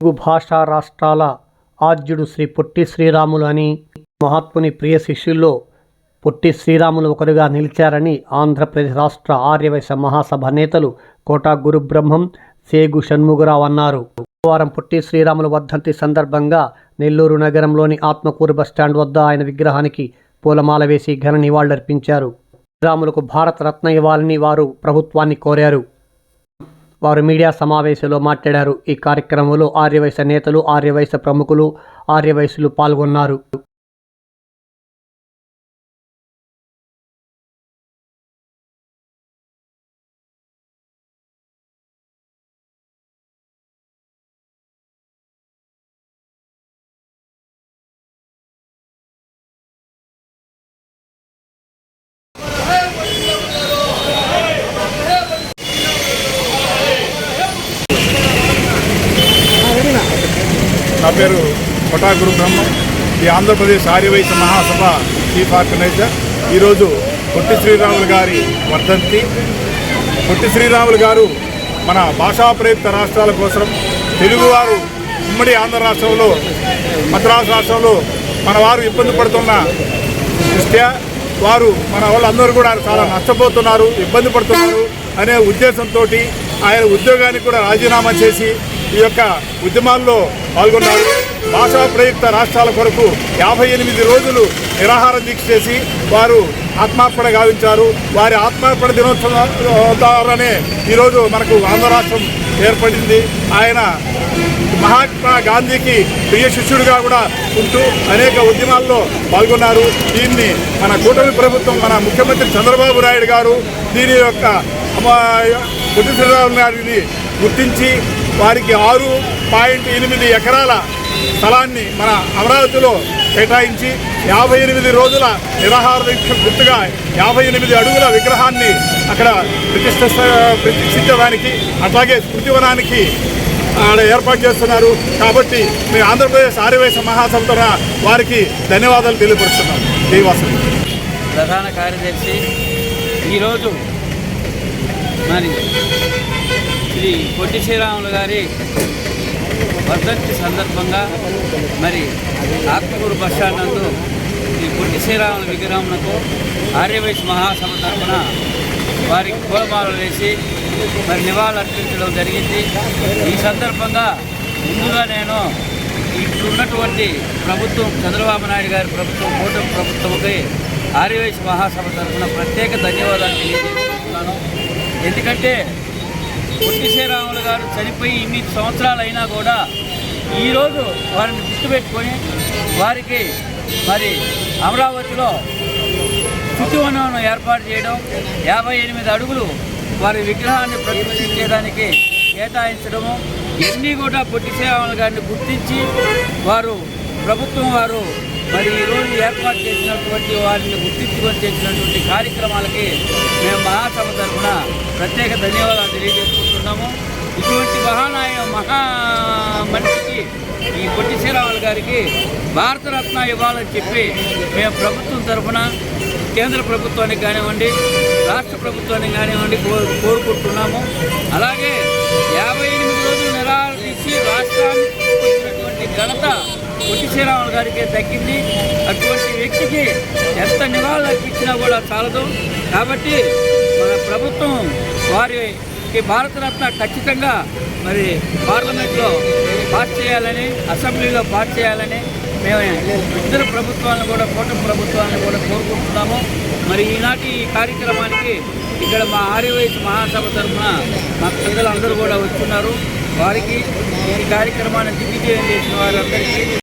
తెలుగు భాషా రాష్ట్రాల ఆద్యుడు శ్రీ పొట్టి శ్రీరాములు అని మహాత్ముని ప్రియ శిష్యుల్లో పొట్టి శ్రీరాములు ఒకరుగా నిలిచారని ఆంధ్రప్రదేశ్ రాష్ట్ర ఆర్యవైశ్య మహాసభ నేతలు కోటా గురుబ్రహ్మం సేగు షణ్ముగరావు అన్నారు. గురువారం పొట్టి శ్రీరాములు వర్ధంతి సందర్భంగా నెల్లూరు నగరంలోని ఆత్మకూరు బస్టాండ్ వద్ద ఆయన విగ్రహానికి పూలమాల వేసి ఘన నివాళులర్పించారు. శ్రీరాములకు భారత రత్న ఇవ్వాలని వారు ప్రభుత్వాన్ని కోరారు. వారు మీడియా సమావేశంలో మాట్లాడారు. ఈ కార్యక్రమంలో ఆర్యవైశ్య నేతలు ఆర్యవైశ్య ప్రముఖులు ఆర్యవైశ్యులు పాల్గొన్నారు. నా పేరు కొటాగురు బ్రహ్మం. ఈ ఆంధ్రప్రదేశ్ ఆర్యవైశ్య మహాసభ చీఫ్ ఆర్గనైజర్. ఈరోజు పొట్టి శ్రీరాములు గారి వర్ధంతి. పొట్టి శ్రీరాములు గారు మన భాషా ప్రయుక్త రాష్ట్రాల కోసం తెలుగువారు ఉమ్మడి ఆంధ్ర రాష్ట్రంలో మద్రాసు రాష్ట్రంలో మన వారు ఇబ్బంది పడుతున్న దృష్ట్యా వారు మన వాళ్ళందరూ కూడా చాలా నష్టపోతున్నారు ఇబ్బంది పడుతున్నారు అనే ఉద్దేశంతో ఆయన ఉద్యోగానికి కూడా రాజీనామా చేసి ఈ యొక్క ఉద్యమాల్లో పాల్గొన్నారు. భాషా ప్రయుక్త రాష్ట్రాల కొరకు యాభై ఎనిమిది రోజులు నిరాహార దీక్ష చేసి వారు ఆత్మార్పణ గావించారు. వారి ఆత్మార్పణ దినోత్సవం ద్వారానే ఈరోజు మనకు ఆంధ్ర రాష్ట్రం ఏర్పడింది. ఆయన మహాత్మా గాంధీకి ప్రియ శిష్యుడిగా కూడా ఉంటూ అనేక ఉద్యమాల్లో పాల్గొన్నారు. దీన్ని మన కూటమి ప్రభుత్వం మన ముఖ్యమంత్రి చంద్రబాబు నాయుడు గారు దీని యొక్క పొట్టి గారిని గుర్తించి వారికి ఆరు పాయింట్ ఎనిమిది ఎకరాల స్థలాన్ని మన అమరావతిలో కేటాయించి యాభై ఎనిమిది రోజుల నిరాహార దీక్ష గుర్తుగా యాభై ఎనిమిది అడుగుల విగ్రహాన్ని అక్కడ ప్రతిష్ఠ ప్రతిష్ఠించడానికి అట్లాగే స్మృతివనానికి ఆడ ఏర్పాటు చేస్తున్నారు. కాబట్టి మేము ఆంధ్రప్రదేశ్ ఆర్యవేశ మహాసభ తరఫున వారికి ధన్యవాదాలు తెలియపరుస్తున్నాం. శ్రీవాసం ప్రధాన కార్యదర్శి ఈరోజు మరి శ్రీ పొట్టి శ్రీరాములు గారి వర్ధంతి సందర్భంగా మరి ఆత్మకూరు బస్టాండ్ నందు ఈ పొట్టి శ్రీరాముల విగ్రహమునకు ఆర్యవైశ్య మహాసభ తరఫున వారికి పూలమాలలు వేసి మరి నివాళులర్పించడం జరిగింది. ఈ సందర్భంగా ముందుగా నేను ఇప్పుడు ఉన్నటువంటి ప్రభుత్వం చంద్రబాబు నాయుడు గారి ప్రభుత్వం కూటమి ప్రభుత్వంపై ఆర్యవైశ్య మహాసభ తరఫున ప్రత్యేక ధన్యవాదాలు తెలియజేస్తున్నాను ఎందుకంటే పొట్టి శ్రీరాములు గారు చనిపోయి ఇన్ని సంవత్సరాలు అయినా కూడా ఈరోజు వారిని గుర్తుపెట్టుకొని వారికి మరి అమరావతిలో శుచివనం ఏర్పాటు చేయడం యాభై ఎనిమిది అడుగులు వారి విగ్రహాన్ని ప్రతిష్ఠించేదానికి కేటాయించడము ఇవన్నీ కూడా పొట్టి శ్రీరాములు గారిని గుర్తించి వారు ప్రభుత్వం వారు మరి ఈరోజు ఏర్పాటు చేసినటువంటి వారిని గుర్తించుకొని చేసినటువంటి కార్యక్రమాలకి మేము మహాసభ తరఫున ప్రత్యేక ధన్యవాదాలు ఉన్నాము ఇటువంటి మహానాయ మహా మనిషికి ఈ పొట్టి శ్రీరాములు గారికి భారతరత్న ఇవ్వాలని చెప్పి మేము ప్రభుత్వం తరఫున కేంద్ర ప్రభుత్వానికి కానివ్వండి రాష్ట్ర ప్రభుత్వానికి కానివ్వండి కో- కోరుకుంటున్నాము. అలాగే యాభై ఎనిమిది రోజులు నిరాకరించి రాష్ట్రానికి వచ్చినటువంటి ఘనత పొట్టి శ్రీరాములు గారికి దక్కింది. అటువంటి వ్యక్తికి ఎంత నివాళులు అర్పించినా కూడా చాలదు. కాబట్టి మన ప్రభుత్వం వారికి భారతరత్న ఖచ్చితంగా మరి పార్లమెంట్లో పాస్ చేయాలని అసెంబ్లీలో పాస్ చేయాలని మేము ఇద్దరు ప్రభుత్వాలను కూడా కూటమి ప్రభుత్వాలను కూడా కోరుకుంటున్నాము. మరి ఈనాటి ఈ కార్యక్రమానికి ఇక్కడ మా ఆర్యవైస్ మహాసభ తరఫున మా ప్రజలందరూ కూడా వస్తున్నారు వారికి ఈ కార్యక్రమాన్ని దిగ్విజయం చేసిన వారందరికీ